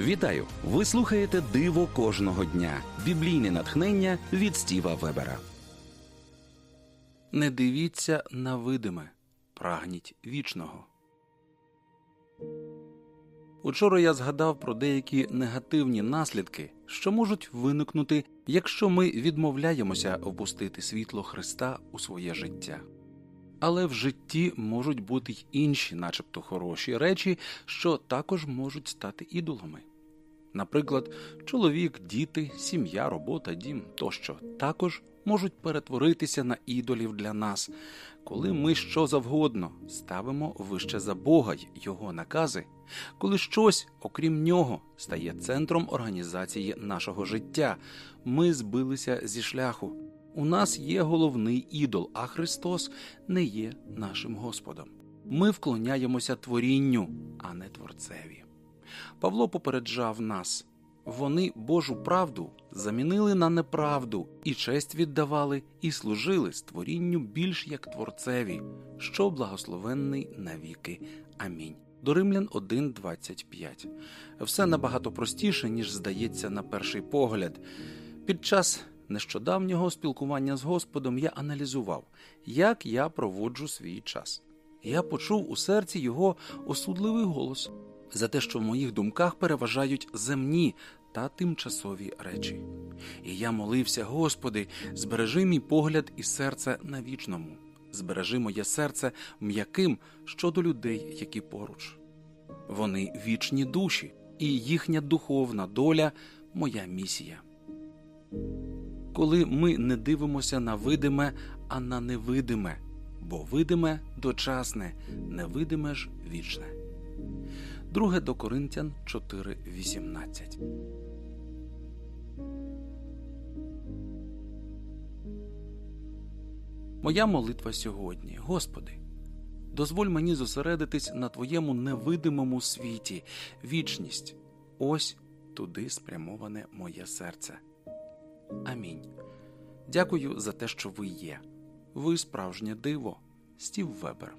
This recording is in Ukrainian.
Вітаю! Ви слухаєте Диво кожного дня. Біблійне натхнення від Стіва Вебера. Не дивіться на видиме, прагніть вічного. Учора я згадав про деякі негативні наслідки, що можуть виникнути, якщо ми відмовляємося впустити світло Христа у своє життя. Але в житті можуть бути й інші, начебто хороші речі, що також можуть стати ідолами. Наприклад, чоловік, діти, сім'я, робота, дім тощо також можуть перетворитися на ідолів для нас, коли ми що завгодно ставимо вище за Бога й його накази, коли щось, окрім нього, стає центром організації нашого життя, ми збилися зі шляху. У нас є головний ідол, а Христос не є нашим Господом. Ми вклоняємося творінню, а не творцеві. Павло попереджав нас вони Божу правду замінили на неправду, і честь віддавали, і служили створінню більш як творцеві, що благословенний навіки. Амінь. До Римлян 1.25. Все набагато простіше, ніж здається на перший погляд. Під час нещодавнього спілкування з Господом я аналізував, як я проводжу свій час. Я почув у серці його осудливий голос за те, що в моїх думках переважають земні та тимчасові речі. І я молився, Господи, збережи мій погляд і серце на вічному, збережи моє серце м'яким щодо людей, які поруч. Вони вічні душі, і їхня духовна доля моя місія. Коли ми не дивимося на видиме, а на невидиме, бо видиме дочасне, невидиме ж вічне. Друге до Коринтян 4.18 Моя молитва сьогодні, Господи, дозволь мені зосередитись на Твоєму невидимому світі, вічність. Ось туди спрямоване моє серце. Амінь. Дякую за те, що ви є. Ви справжнє диво, Стів Вебер.